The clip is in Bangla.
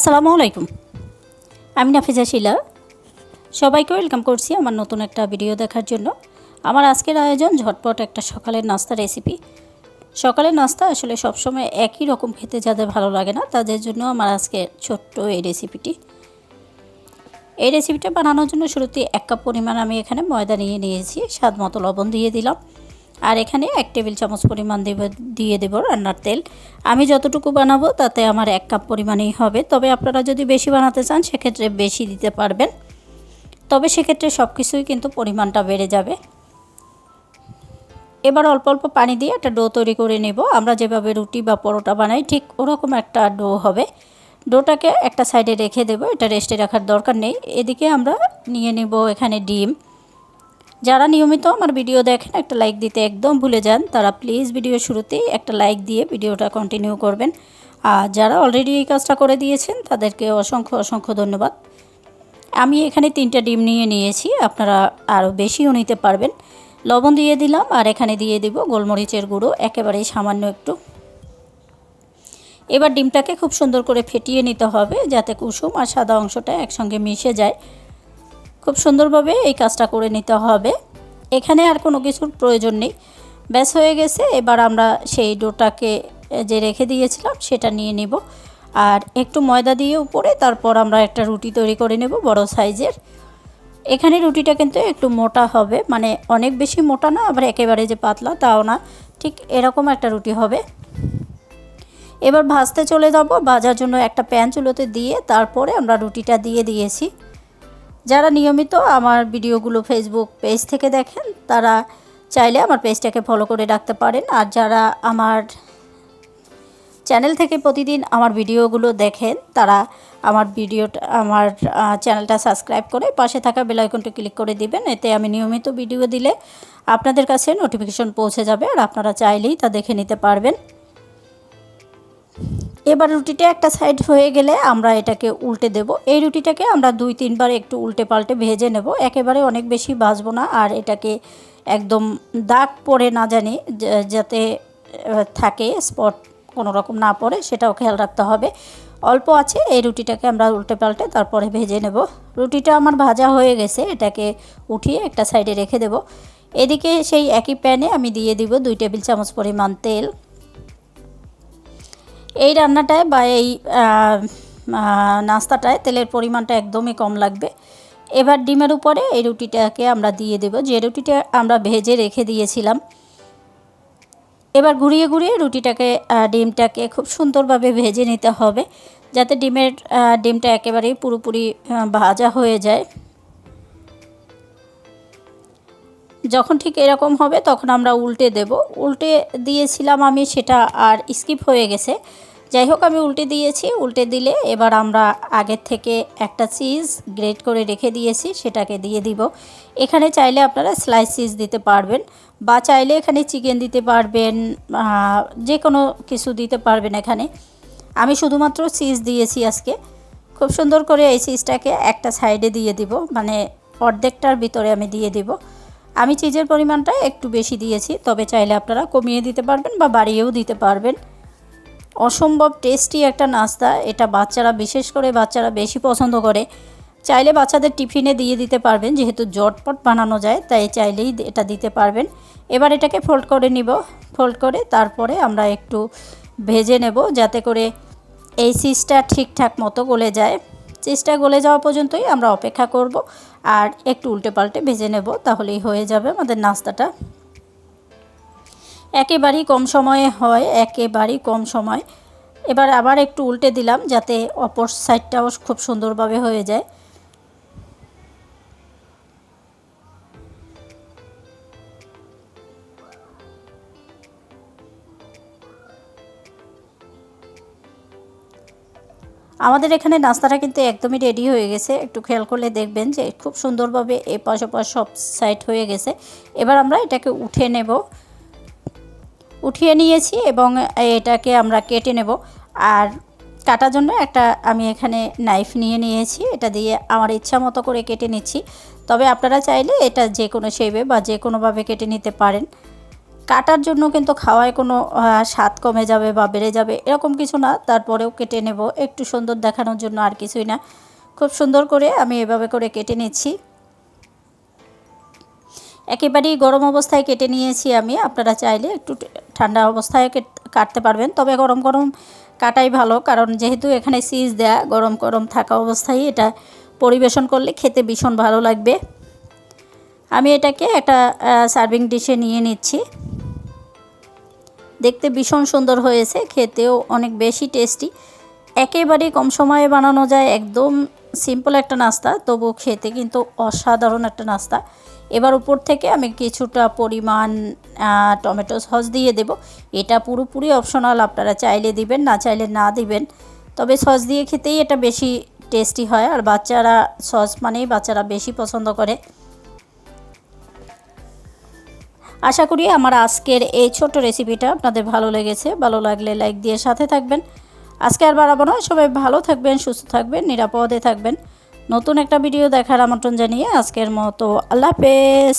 আসসালামু আলাইকুম। আমি নাফিজা শিলা। সবাইকে ওয়েলকাম করছি আমার নতুন একটা ভিডিও দেখার জন্য। আমার আজকের আয়োজন ঝটপট একটা সকালের নাস্তা রেসিপি সকালের নাস্তা আসলে সবসময় একই রকম খেতে যাদের ভালো লাগে না, তাদের জন্য আমার আজকে ছোট্ট এই রেসিপিটি এই রেসিপিটা বানানোর জন্য শুরুতে এক কাপ পরিমাণ আমি এখানে ময়দা নিয়ে নিয়েছি স্বাদ মতো লবণ দিয়ে দিলাম। আর এখানে এক টেবিল চামচ পরিমাণ দেব, দিয়ে দেবো রান্নার তেল। আমি যতটুকু বানাবো তাতে আমার এক কাপ পরিমাণেই হবে। তবে আপনারা যদি বেশি বানাতে চান, সেক্ষেত্রে বেশি দিতে পারবেন। তবে সেক্ষেত্রে সব কিছুই কিন্তু পরিমাণটা বেড়ে যাবে। এবার অল্প অল্প পানি দিয়ে একটা ডো তৈরি করে নেব। আমরা যেভাবে রুটি বা পরোটা বানাই, ঠিক ওরকম একটা ডো হবে। ডোটাকে একটা সাইডে রেখে দেবো। এটা রেস্টে রাখার দরকার নেই। এদিকে আমরা নিয়ে নেব এখানে ডিম। যারা নিয়মিত আমার ভিডিও দেখেন, একটা লাইক দিতে একদম ভুলে যান। তারা প্লিজ ভিডিও শুরুতেই একটা লাইক দিয়ে ভিডিওটা কন্টিনিউ করবেন। আর যারা অলরেডি এই কাজটা করে দিয়েছেন, তাদেরকে অসংখ্য অসংখ্য ধন্যবাদ। আমি এখানে তিনটা ডিম নিয়ে নিয়েছি, আপনারা আরও বেশিও নিতে পারবেন। লবণ দিয়ে দিলাম, আর এখানে দিয়ে দিব গোলমরিচের গুঁড়ো, একেবারেই সামান্য একটু। এবার ডিমটাকে খুব সুন্দর করে ফেটিয়ে নিতে হবে, যাতে কুসুম আর সাদা অংশটা একসঙ্গে মিশে যায়। খুব সুন্দরভাবে এই কাজটা করে নিতে হবে। এখানে আর কোনো কিছুর প্রয়োজন নেই। ব্যাস হয়ে গেছে, এবার আমরা সেই ডোটাকে যে রেখে দিয়েছিলাম সেটা নিয়ে নেব। আর একটু ময়দা দিয়ে উপরে, তারপর আমরা একটা রুটি তৈরি করে নেব বড় সাইজের। এখানে রুটিটা কিন্তু একটু মোটা হবে মানে অনেক বেশি মোটা না, আবার একেবারে যে পাতলা তাও না, ঠিক এরকম একটা রুটি হবে। এবার ভাজতে চলে যাব, ভাজার জন্য একটা প্যান চুলোতে দিয়ে তারপরে আমরা রুটিটা দিয়ে দিয়েছি। যারা নিয়মিত আমার ভিডিওগুলো ফেসবুক পেজ থেকে দেখেন, তারা চাইলে আমার পেজটাকে ফলো করে রাখতে পারেন। আর যারা আমার চ্যানেল থেকে প্রতিদিন আমার ভিডিওগুলো দেখেন, তারা আমার ভিডিওটা, আমার চ্যানেলটা সাবস্ক্রাইব করে পাশে থাকা বেলাইকনটা ক্লিক করে দিবেন। এতে আমি নিয়মিত ভিডিও দিলে আপনাদের কাছে নোটিফিকেশন পৌঁছে যাবে। আর আপনারা চাইলেই তা দেখে নিতে পারবেন। এবার রুটিটা একটা সাইড হয়ে গেলে আমরা এটাকে উল্টে দেব। এই রুটিটাকে আমরা দুই, তিনবার একটু উল্টে পাল্টে ভেজে নেব। একেবারে অনেক বেশি ভাজবো না আর এটাকে একদম দাগ পড়ে না জানি যাতে থাকে, স্পট কোনো রকম না পড়ে, সেটাও খেয়াল রাখতে হবে। অল্প আছে, এই রুটিটাকে আমরা উল্টে পাল্টে তারপরে ভেজে নেব। রুটিটা আমার ভাজা হয়ে গেছে, এটাকে উঠিয়ে একটা সাইডে রেখে দেব। এদিকে সেই একই প্যানে আমি দিয়ে দিব দুই টেবিল চামচ পরিমাণ তেল। এই রান্নাটায় বা এই নাস্তাটায় তেলের পরিমাণটা একদমই কম লাগবে। এবার ডিমের উপরে এই রুটিটাকে আমরা দিয়ে দেব। যে রুটিটা আমরা ভেজে রেখে দিয়েছিলাম, এবার ঘুরিয়ে ঘুরিয়ে রুটিটাকে ডিমটাকে খুব সুন্দরভাবে ভেজে নিতে হবে, যাতে ডিমের ডিমটা একেবারেই পুরোপুরি ভাজা হয়ে যায়। যখন ঠিক এরকম হবে তখন আমরা উল্টে দেব। উল্টে দিয়েছিলাম আমি সেটা আর স্কিপ হয়ে গেছে। যাই হোক, আমি উল্টে দিয়েছি। উল্টে দিলে এবার আমরা আগের থেকে একটা চিজ গ্রেট করে রেখে দিয়েছি, সেটাকে দিয়ে দিব। এখানে চাইলে আপনারা স্লাইস চিজ দিতে পারবেন বা চাইলে এখানে চিকেন দিতে পারবেন যে কোনো কিছু দিতে পারবেন এখানে। আমি শুধুমাত্র চিজ দিয়েছি আজকে। খুব সুন্দর করে এই চিজটাকে একটা সাইডে দিয়ে দিব মানে অর্ধেকটার ভিতরে আমি দিয়ে দিব। আমি চিজের পরিমাণটা একটু বেশি দিয়েছি, তবে চাইলে আপনারা কমিয়ে দিতে পারবেন বা বাড়িয়েও দিতে পারবেন। অসম্ভব টেস্টি একটা নাস্তা, এটা বাচ্চারা বিশেষ করে বাচ্চারা বেশি পছন্দ করে। চাইলে বাচ্চাদের টিফিনে দিয়ে দিতে পারবেন, যেহেতু জটপট বানানো যায়, তাই চাইলেই এটা দিতে পারবেন। এবার এটাকে ফোল্ড করে নিব, ফোল্ড করে তারপরে আমরা একটু ভেজে নেব, যাতে করে এই চিজটা ঠিকঠাক মতো গলে যায়। চিজটা গলে যাওয়া পর্যন্তই আমরা অপেক্ষা করব। আর একটু উল্টে পাল্টে ভেজে নেব, তাহলেই হয়ে যাবে আমাদের নাস্তাটা। একেবারেই কম সময়ে হয়, একেবারেই কম সময়। এবার আবার একটু উল্টে দিলাম যাতে অপর সাইডটাও খুব সুন্দরভাবে হয়ে যায়। আমাদের এখানে নাস্তাটা কিন্তু একদমই রেডি হয়ে গেছে। একটু খেয়াল করলে দেখবেন যে খুব সুন্দরভাবে এ পাশ ওপাশ সব সাইড হয়ে গেছে। এবার আমরা এটাকে উঠে নেব। উঠিয়ে নিয়েছি এবং এটাকে আমরা কেটে নেব। আর কাটার জন্য একটা আমি এখানে নাইফ নিয়ে নিয়েছি। এটা দিয়ে আমার ইচ্ছা মতো করে কেটে নিচ্ছি। তবে আপনারা চাইলে এটা যে কোনো শেপে বা যে কোনোভাবে কেটে নিতে পারেন। কাটার জন্য কিন্তু খাওয়ায় কোনো স্বাদ কমে যাবে বা বেড়ে যাবে, এরকম কিছু না। তারপরেও কেটে নেব। একটু সুন্দর দেখানোর জন্য আর কিছুই না। খুব সুন্দর করে আমি এভাবে করে কেটে নিচ্ছি। একেবারেই গরম অবস্থায় কেটে নিয়েছি আমি। আপনারা চাইলে একটু ঠান্ডা অবস্থায় কেট- কাটতে পারবেন। তবে গরম গরম কাটাই ভালো, কারণ যেহেতু এখানে সিজ দেয়া, গরম গরম থাকা অবস্থায় এটা পরিবেশন করলে খেতে ভীষণ ভালো লাগবে। আমি এটাকে একটা সার্ভিং ডিশে নিয়ে নিচ্ছি। দেখতে ভীষণ সুন্দর হয়েছে, খেতেও অনেক বেশি টেস্টি একেবারেই কম সময়ে বানানো যায়, একদম সিম্পল একটা নাস্তা, তবু খেতে কিন্তু অসাধারণ একটা নাস্তা। এবার উপর থেকে আমি কিছুটা পরিমাণ টমেটো সস দিয়ে দেব। এটা পুরোপুরি অপশনাল আপনারা চাইলে দিবেন, না চাইলে না দিবেন। তবে সস দিয়ে খেতেই এটা বেশি টেস্টি হয়, আর বাচ্চারা সস মানেই বাচ্চারা বেশি পছন্দ করে। আশা করি আমার আজকের এই ছোট রেসিপিটা আপনাদের ভালো লেগেছে। ভালো লাগলে লাইক দিয়ে সাথে থাকবেন। আজকে আর বাড়াবো না, সবাই ভালো থাকবেন, সুস্থ থাকবেন, নিরাপদে থাকবেন। নতুন একটা ভিডিও দেখার আমন্ত্রণ জানিয়ে আজকের মতো আল্লাহ হাফেজ।